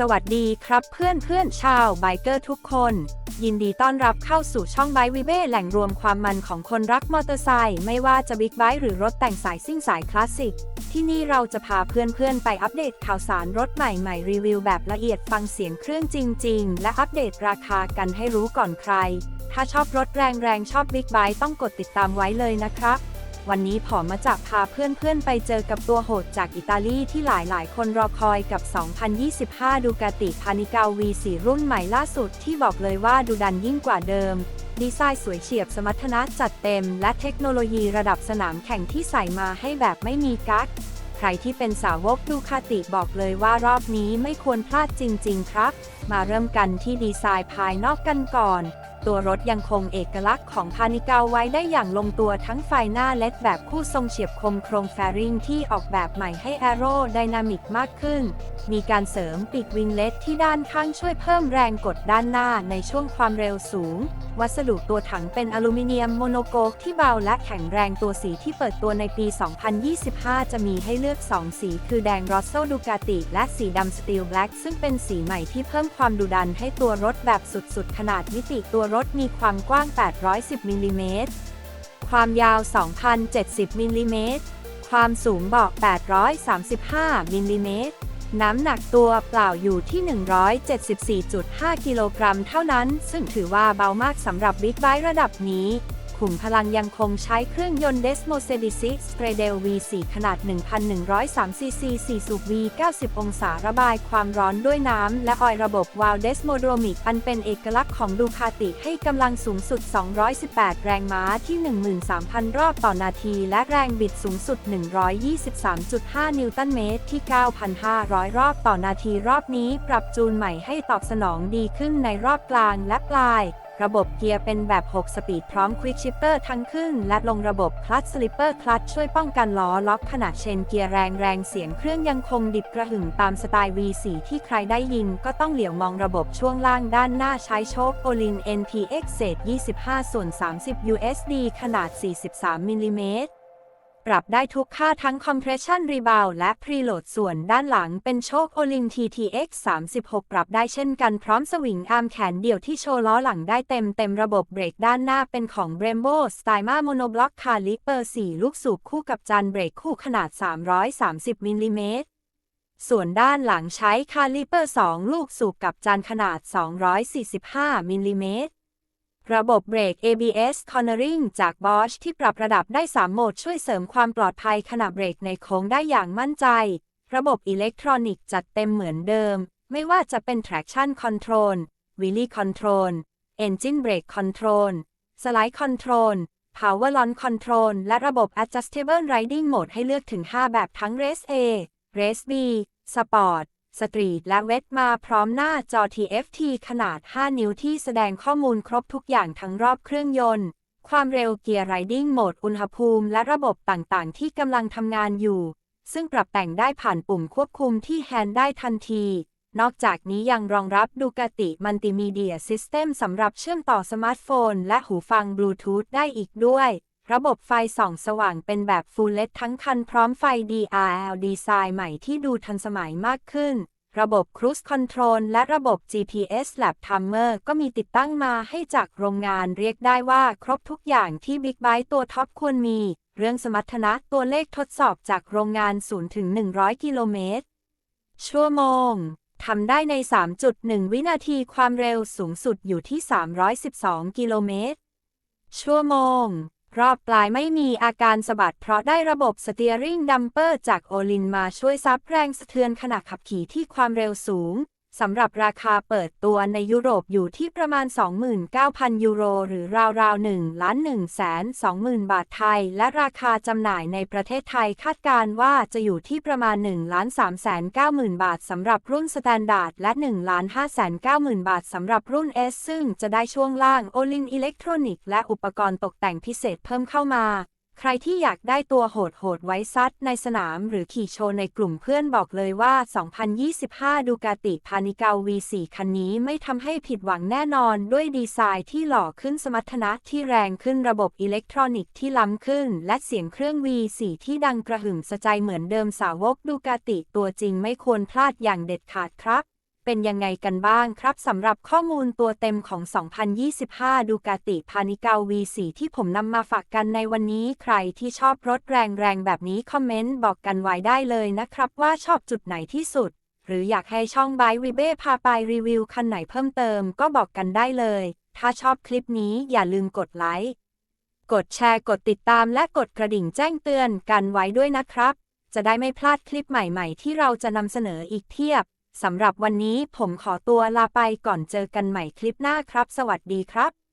สวัสดีครับเพื่อนเพื่อนชาวไบเกอร์ทุกคน ยินดีต้อนรับเข้าสู่ช่องไบวิเบ้แหล่งรวมความมันของคนรักมอเตอร์ไซค์ไม่ว่าจะบิ๊กไบค์หรือรถแต่งสายซิ่งสายคลาสสิก ที่นี่เราจะพาเพื่อนๆ ไปอัปเดตข่าวสารรถใหม่ๆ รีวิวแบบละเอียดฟังเสียงเครื่องจริง ๆ และอัปเดตราคากันให้รู้ก่อนใคร ถ้าชอบรถแรงๆชอบบิ๊กไบค์ต้องกดติดตามไว้เลยนะครับ วันนี้ผอมมาจากพาเพื่อนๆ ไปเจอกับตัวโหดจากอิตาลีที่หลายๆ คนรอคอยกับ 2025 ดูกาติพานิกา V4 รุ่นใหม่ล่าสุดที่บอกเลยว่าดูดันยิ่งกว่าเดิม ดีไซน์สวยเฉียบสมรรถนะจัดเต็ม และเทคโนโลยีระดับสนามแข่งที่ใส่มาให้แบบไม่มีกั๊กใครที่เป็นสาวกดูคาติบอกเลยว่ารอบนี้ไม่ควรพลาดจริง ๆ ครับ มาเริ่มกันที่ดีไซน์ภายนอกกันก่อน ตัวรถยังคงเอกลักษณ์ของพานิกาไว้ได้อย่างลงตัวทั้งไฟหน้าเล็ดแบบคู่ทรงเฉียบคมโครงแฟริงที่ออกแบบใหม่ให้แอโรไดนามิกมากขึ้น มีการเสริมปีกวิงเล็ดที่ด้านข้างช่วยเพิ่มแรงกดด้านหน้าในช่วงความเร็วสูง วัสดุตัวถังเป็นอลูมิเนียมโมโนโกกที่เบาและแข็งแรงตัวสีที่เปิดตัวในปี 2025 จะมีให้เลือก 2 สี คือแดงรอสโซดูกาติและสีดำสตีลแบล็กซึ่งเป็นสีใหม่ที่เพิ่มความดุดันให้ตัวรถแบบสุดๆ ขนาดมิติตัวรรถมีความกว้าง 810 มิลลิเมตร ความยาว 2,070 มิลลิเมตร ความสูงเบาะ835 มิลลิเมตร น้ำหนักตัวเปล่าอยู่ที่ 174.5 กิโลกรัมเท่านั้น ซึ่งถือว่าเบามากสำหรับบิ๊กไบค์ระดับนี้ ขุมพลังยังคงใช้เครื่องยนต์ Desmo s e d i c i s t r a d e l V4 ขนาด 1,103ซีซี4สูบ V 90 องศาระบายความร้อนด้วยน้ำ และออยระบบวาล์ว Desmodromic อันเป็นเอกลักษณ์ของดูคาติให้กำลังสูงสุด 218 แรงม้าที่ 13,000 รอบต่อนาที และแรงบิดสูงสุด 123.5 นิวตันเมตรที่ 9,500 รอบต่อนาทีรอบนี้ปรับจูนใหม่ให้ตอบสนองดีขึ้นในรอบกลางและปลาย ระบบเกียร์เป็นแบบ 6 สปีดพร้อมควิกชิปเปอร์ทั้งขึ้น และลงระบบคลัตช์สลิปเปอร์คลัตช์ช่วยป้องกันล้อล็อกขณะเชนเกียร์แรงแรงเสียงเครื่องยังคงดิบกระหึ่มตามสไตล์ V4 ที่ใครได้ยินก็ต้องเหลียวมองระบบช่วงล่างด้านหน้าใช้โชคโอลิน NPX เศษ25ส่วน30 USD ขนาด 43มิลลิเมตร ปรับได้ทุกค่าทั้ง Compression Rebound และ Preload ส่วนด้านหลังเป็นโชค o l i n TTX 36 ปรับได้เช่นกันพร้อมสวิงอาร์มแขนเดี่ยวที่โชว์ล้อหลังได้เต็มเต็มระบบเบรกด้านหน้าเป็นของ Brembo Styma Monoblock Caliper 4 ลูกสูบคู่กับจานเบรกคู่ขนาด 330มิลลิเมตรส่วนด้านหลังใช้คาลิเปอร์ 2 ลูกสูบกับจานขนาด 245มิลลิเมตร ระบบเบรก ABS Cornering จาก Bosch ที่ปรับระดับได้ 3 โหมดช่วยเสริมความปลอดภัยขณะเบรกในโค้งได้อย่างมั่นใจ ระบบอิเล็กทรอนิกส์จัดเต็มเหมือนเดิม ไม่ว่าจะเป็น Traction Control Wheelie Control Engine Brake Control Slide Control Power Launch Control และระบบ Adjustable Riding Mode ให้เลือกถึง 5 แบบทั้ง Race A Race B Sport สตรีทและเวทมาพร้อมหน้าจอ TFT ขนาด 5 นิ้วที่แสดงข้อมูลครบทุกอย่างทั้งรอบเครื่องยนต์ ความเร็วเกียร์ไรดิ้งโหมดอุณหภูมิและระบบต่างๆ ที่กำลังทำงานอยู่ ซึ่งปรับแต่งได้ผ่านปุ่มควบคุมที่แฮนด์ได้ทันที นอกจากนี้ยังรองรับดูกาติมัลติมีเดียซิสเต็มสำหรับเชื่อมต่อสมาร์ทโฟน และหูฟังบลูทูธได้อีกด้วย ระบบไฟส่องสว่างเป็นแบบ Full LED ทั้งคันพร้อมไฟ DRL ดีไซน์ใหม่ที่ดูทันสมัยมากขึ้น ระบบ Cruise Control และระบบ GPS Lab Timer ก็มีติดตั้งมาให้จากโรงงานเรียกได้ว่าครบทุกอย่างที่ Big Byte ตัวท็อปควรมี เรื่องสมรรถนะตัวเลขทดสอบจากโรงงาน 0 ถึง 100 กิโลเมตร ชั่วโมงทำได้ใน 3.1 วินาทีความเร็วสูงสุดอยู่ที่ 312 กิโลเมตร ชั่วโมง รอบปลายไม่มีอาการสะบัดเพราะได้ระบบสเตียริงดัมเปอร์จากโอลินมาช่วยซับแรงสะเทือนขณะขับขี่ที่ความเร็วสูง สำหรับราคาเปิดตัวในยุโรปอยู่ที่ประมาณ 29,000 ยูโร หรือราวๆ1ล้าน1แสน20,000 บาทไทย และราคาจำหน่ายในประเทศไทยคาดการว่าจะอยู่ที่ประมาณ1ล้าน3แสน90,000 บาทสำหรับรุ่นสแตนดาร์ดและ1ล้าน5แสน90,000 บาทสำหรับรุ่น S ซึ่งจะได้ช่วงล่างโอลินอิเล็กทรอนิกส์และอุปกรณ์ตกแต่งพิเศษเพิ่มเข้ามา ใครที่อยากได้ตัวโหดๆไว้ซัดในสนามหรือขี่โชว์ในกลุ่มเพื่อนบอกเลยว่า 2025 ดูกาติพานิกา V4 คันนี้ไม่ทำให้ผิดหวังแน่นอนด้วยดีไซน์ที่หล่อขึ้นสมรรถนะที่แรงขึ้นระบบอิเล็กทรอนิกส์ที่ล้ำขึ้น และเสียงเครื่อง V4 ที่ดังกระหึ่มสะใจเหมือนเดิมสาวกดูกาติตัวจริงไม่ควรพลาดอย่างเด็ดขาดครับ เป็นยังไงกันบ้างครับสำหรับข้อมูลตัวเต็มของ 2025 ดูกาติพานิกา V4 ที่ผมนำมาฝากกันในวันนี้ ใครที่ชอบรถแรงๆ แบบนี้คอมเมนต์บอกกันไว้ได้เลยนะครับว่าชอบจุดไหนที่สุด หรืออยากให้ช่องไบวิเบ้พาไปรีวิวคันไหนเพิ่มเติมก็บอกกันได้เลย ถ้าชอบคลิปนี้อย่าลืมกดไลค์ กดแชร์ กดติดตามและกดกระดิ่งแจ้งเตือนกันไว้ด้วยนะครับ จะได้ไม่พลาดคลิปใหม่ ๆ ที่เราจะนำเสนออีกเพียบ สำหรับวันนี้ผมขอตัวลาไปก่อนเจอกันใหม่คลิปหน้าครับ สวัสดีครับ